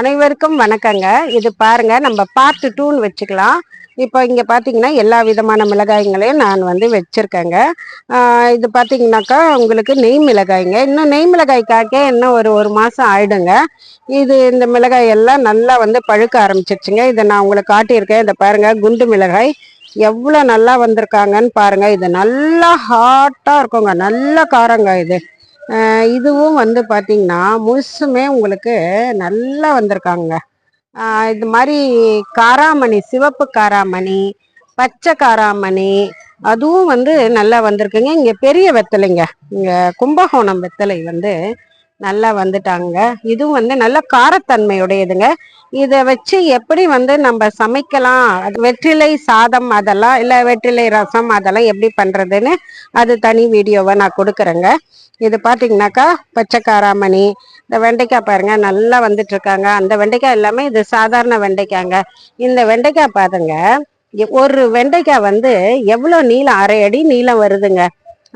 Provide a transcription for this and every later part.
அனைவருக்கும் வணக்கங்க. இது பாருங்க நம்ம பார்ட் டூன்னு வச்சுக்கலாம். இப்போ இங்கே பார்த்தீங்கன்னா எல்லா விதமான மிளகாய்களையும் நான் வந்து வச்சுருக்கேங்க. இது பார்த்தீங்கன்னாக்கா உங்களுக்கு நெய் மிளகாய்ங்க. இன்னும் நெய் மிளகாய் காய்க்க இன்னும் ஒரு ஒரு மாதம் ஆயிடுங்க. இது இந்த மிளகாய் எல்லாம் நல்லா வந்து பழுக்க ஆரம்பிச்சிருச்சுங்க. இதை நான் உங்களுக்கு காட்டியிருக்கேன். இதை பாருங்க குண்டு மிளகாய். எவ்வளோ நல்லா வந்திருக்காங்கன்னு பாருங்கள் இது நல்லா ஹாட்டாக இருக்குங்க. நல்ல காரங்க இது. இதுவும் வந்து பார்த்தீங்கன்னா முழுசுமே உங்களுக்கு நல்லா வந்திருக்காங்க. இது மாதிரி காராமணி சிவப்பு காராமணி பச்சை காராமணி அதுவும் வந்து நல்லா வந்திருக்குங்க. இங்கே பெரிய வெத்தலைங்க. இங்கே கும்பகோணம் வெத்தலை வந்து நல்லா வந்துட்டாங்க. இதுவும் வந்து நல்ல காரத்தன்மையுடையதுங்க. இதை வச்சு எப்படி வந்து நம்ம சமைக்கலாம்? அது வெற்றிலை சாதம் அதெல்லாம் இல்லை வெற்றிலை ரசம் அதெல்லாம் எப்படி பண்ணுறதுன்னு அது தனி வீடியோவை நான் கொடுக்குறேங்க. இது பார்த்தீங்கன்னாக்கா பச்சை காராமணி இந்த வெண்டைக்காய் பாருங்க நல்லா வந்துட்டுருக்காங்க. அந்த வெண்டைக்காய் எல்லாமே இது சாதாரண வெண்டைக்காய்ங்க. இந்த வெண்டைக்காய் பாருங்க எ- ஒரு வெண்டைக்காய் வந்து எவ்வளோ நீளம்? அரை அடி நீளம் வருதுங்க.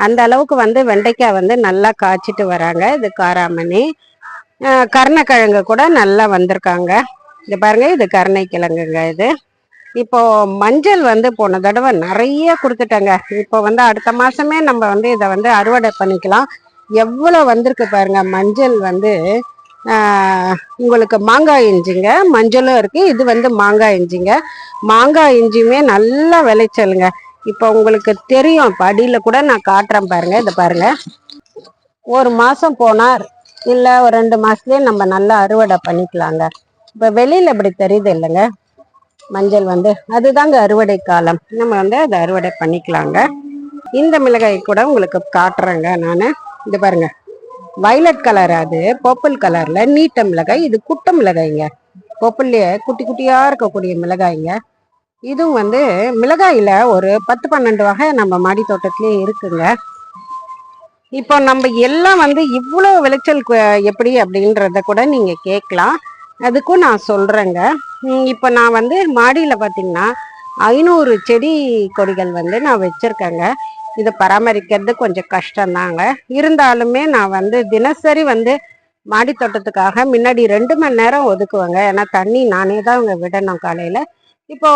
அந்த அளவுக்கு வந்து வெண்டைக்காய் வந்து நல்லா காய்ச்சிட்டு வராங்க இது காராமணி. கருணக்கிழங்கு கருணைக்கிழங்கு கூட நல்லா வந்திருக்காங்க. இது பாருங்க இது கருணைக்கிழங்குங்க இது. இப்போ மஞ்சள் வந்து போன தடவை நிறைய கொடுத்துட்டாங்க. இப்போ வந்து அடுத்த மாசமே நம்ம வந்து இதை வந்து அறுவடை பண்ணிக்கலாம். எவ்வளோ வந்திருக்கு பாருங்க மஞ்சள் வந்து உங்களுக்கு மாங்காய் இஞ்சிங்க மஞ்சளும் இருக்கு. இது வந்து மாங்காய் இஞ்சிங்க. மாங்காய் இஞ்சியுமே நல்லா விளைச்சலுங்க. இப்போ உங்களுக்கு தெரியும் இப்போ அடியில் கூட நான் காட்டுறேன் பாருங்க இதை பாருங்க. ஒரு மாதம் போனால் இல்லை ஒரு ரெண்டு மாதத்துலேயே நம்ம நல்லா அறுவடை பண்ணிக்கலாங்க. இப்போ வெளியில் இப்படி தெரியுது இல்லைங்க மஞ்சள் வந்து. அதுதாங்க அறுவடை காலம். நம்ம வந்து அதை அறுவடை பண்ணிக்கலாங்க. இந்த மிளகாய் கூட உங்களுக்கு காட்டுறேங்க நான். இது பாருங்க. வயலட் கலர் அது பர்பிள் கலரில் நீட்ட மிளகாய் இது குட்டை மிளகாய்ங்க. பர்பிள்லயே குட்டி குட்டியாக இருக்கக்கூடிய மிளகாய்ங்க. இதுவும் வந்து மிளகாயில் ஒரு பத்து பன்னெண்டு வகை நம்ம மாடி தோட்டத்துலேயே இருக்குங்க. இப்போ நம்ம எல்லாம் வந்து இவ்வளோ விளைச்சல் எப்படி அப்படின்றத கூட நீங்கள் கேட்கலாம். அதுக்கும் நான் சொல்கிறேங்க இப்போ நான் வந்து மாடியில் பார்த்திங்கன்னா ஐநூறு செடி கொடிகள் வந்து நான் வச்சுருக்கேங்க. இதை பராமரிக்கிறது கொஞ்சம் கஷ்டம்தாங்க. இருந்தாலுமே நான் வந்து தினசரி வந்து மாடி தோட்டத்துக்காக முன்னாடி ரெண்டு மணி நேரம் ஒதுக்குவேங்க. ஏன்னா தண்ணி நானே தான் அவங்க விடணும் காலையில். இப்போ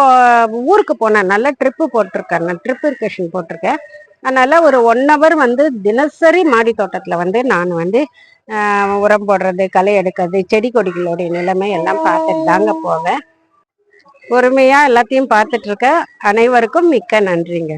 ஊருக்கு போனேன். நல்லா ட்ரிப்பு போட்டிருக்கேங்க ட்ரிப் இரிகேஷன் போட்டிருக்கேன். அதனால் ஒரு ஒன் ஹவர் வந்து தினசரி மாடி தோட்டத்தில் வந்து நான் வந்து உரம் போடுறது களை எடுக்கிறது செடி கொடிகளுடைய நிலைமை எல்லாம் பார்த்துட்டு தாங்க போவேன். பொறுமையாக எல்லாத்தையும் பார்த்துட்ருக்கேன் அனைவருக்கும் மிக்க நன்றிங்க.